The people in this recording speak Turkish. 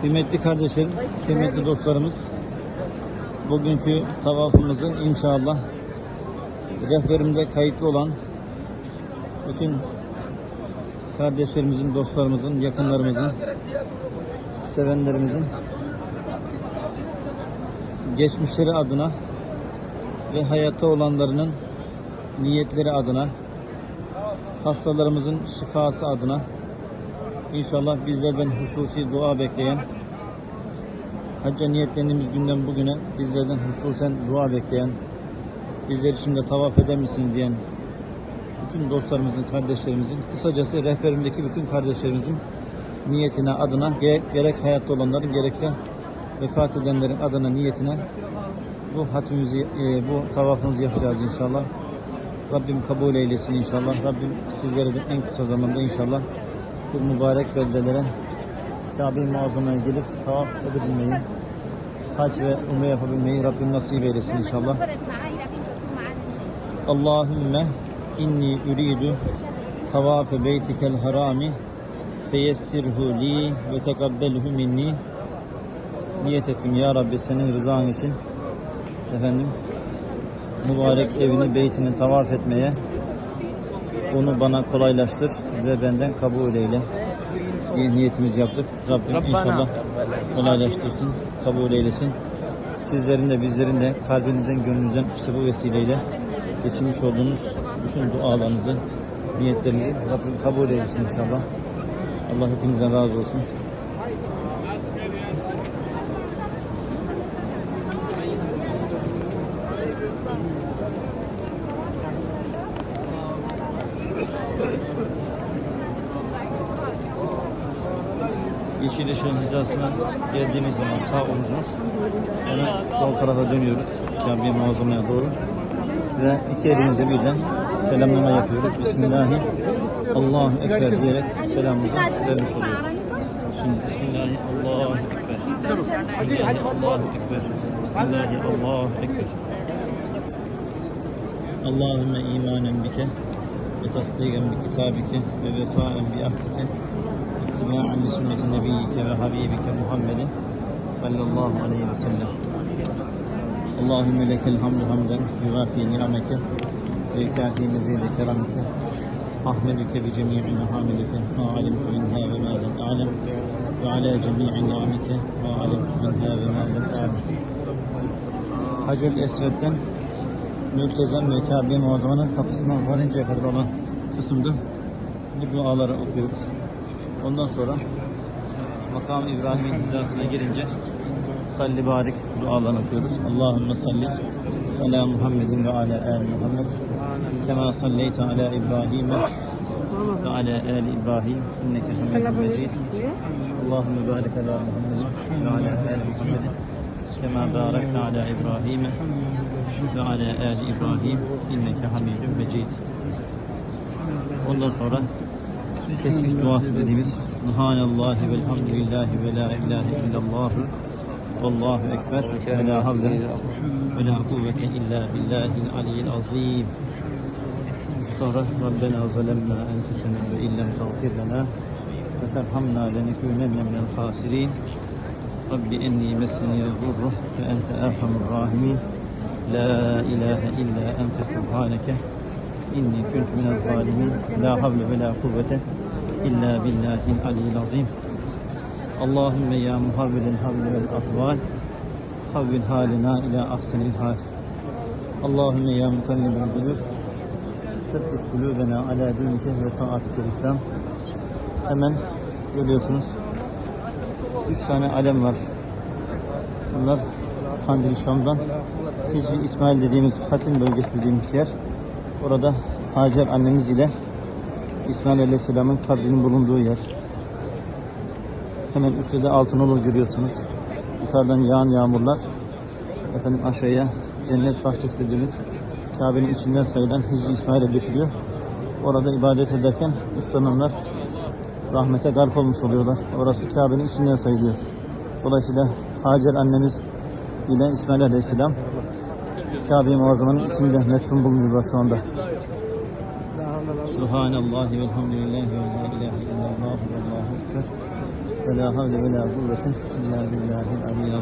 Kıymetli kardeşlerim, kıymetli dostlarımız, bugünkü tavafımızın inşallah rehberimde kayıtlı olan bütün kardeşlerimizin, dostlarımızın, yakınlarımızın, sevenlerimizin geçmişleri adına ve hayatta olanlarının niyetleri adına hastalarımızın şifası adına inşallah bizlerden hususi dua bekleyen hacca niyetlendiğimiz günden bugüne bizlerden hususen dua bekleyen bizler için de tavaf eder misiniz diyen bütün dostlarımızın, kardeşlerimizin kısacası rehberimdeki bütün kardeşlerimizin niyetine, adına ge- gerek hayatta olanların gerekse vefat edenlerin adına niyetine bu hatmimizi, e, bu tavafımızı yapacağız inşallah. Rabbim kabul eylesin inşallah. Rabbim sizlere de en kısa zamanda inşallah bu mübarek beldelere Kabe-i Muazzama'ya gelip tavaf edebilmeyi, hac ve umre yapabilmeyi Rabbim nasip eylesin inşallah. Allahümme inni üridu tavafe beytikel harami feyessirhu li ve tekabbelhu minni niyet ettim ya Rabbi senin rızan için efendim mübarek evini beytini tavaf etmeye onu bana kolaylaştır ve benden kabul eyle diye niyetimizi yaptık. Rabbim inşallah kolaylaştırsın, kabul eylesin. Sizlerin de bizlerin de kalbinizden, gönlünüzden işte bu vesileyle geçirmiş olduğunuz bütün dualarınızı, niyetlerinizi Rabbim kabul eylesin inşallah. Allah hepinizden razı olsun. Yeşil hizasına geldiğimiz zaman sağ omuzumuz hemen sol tarafa dönüyoruz. Kabe muazzamaya doğru. Ve iki elimizle birden selamlama yapıyoruz. Bismillahi Allahu Ekber diyerek selamımızı vermiş oluyoruz. Şimdi Bismillahi Allahu Ekber. Bismillahi Allahu Ekber. Bismillahi Allahu Ekber. Allahümme imanen bike ve tasdiqen bi kitabike ve vefaen bi ahdike ve ahli sünneti nebiyike ve habibike Muhammedin sallallahu aleyhi ve sellem. Allahümme lekel hamdu hamden yuvafi ni'ameke ve yukafi nezide kerameke Ahmedüke bi cemi'i mehamedike ma alimtu minha ve ma lem alem ve ala cemi'i ni'ameke ma alimtu minha ve ma lem alem. Hacer Esved'den Mültezem ve Kabe muazzamanın kapısına varıncaya kadar olan kısımda bu duaları okuyoruz. Ondan sonra makam İbrahim'in hizasına gelince salli barik dualarını okuyoruz. Allahümme salli ala Muhammedin ve ala ali Muhammed. Kema salleyte ala İbrahim ve ala ali İbrahim. İnneke hamidun mecid Allahümme barik ala Muhammed ve ala ali Muhammed kema barakte ala İbrahim ve ala ali İbrahim. İnneke hamidun mecid Ondan sonra tesbih duası dediğimiz Subhanallahi velhamdülillahi ve la ilahe illallah Allahu ekber ve la havle ve la kuvvete illa billahil aliyyil azim sonra Rabbena zalemna enfusena ve illem tağfir lana ve terhamna lenekûnenne minel khasirin Rabbi enni mesni yedurru ve ente erhamur rahimin La ilahe illa ente subhaneke inni kuntu minel zalimin la havle ve la kuvvete illa billahil aliyyil azim. Allahümme ya muhavvilel havle vel ahval havvil halina ila ahsenil hal. Allahümme ya mukallibel kulub Sebbit kulubena ala dinike ve taatikel İslam. Hemen görüyorsunuz Üç tane alem var. Bunlar Kandil Şam'dan Hicri İsmail dediğimiz Hatim bölgesi dediğimiz yer Orada Hacer annemiz ile İsmail Aleyhisselam'ın kabrinin bulunduğu yer. Hemen üstte de altın olur görüyorsunuz. Yukarıdan yağan yağmurlar efendim aşağıya cennet bahçesi dediğimiz Kabe'nin içinden sayılan Hicri İsmail'e dökülüyor. Orada ibadet ederken ıslananlar rahmete gark olmuş oluyorlar. Orası Kabe'nin içinden sayılıyor. Dolayısıyla Hacer annemiz ile İsmail Aleyhisselam Kabe-i Muazzama'nın içinde metfun bulunuyorlar şu anda. Subhanallah ve elhamdülillahi ve la ilahe illallah ve la havle ve la kuvvete illa billahil aliyyil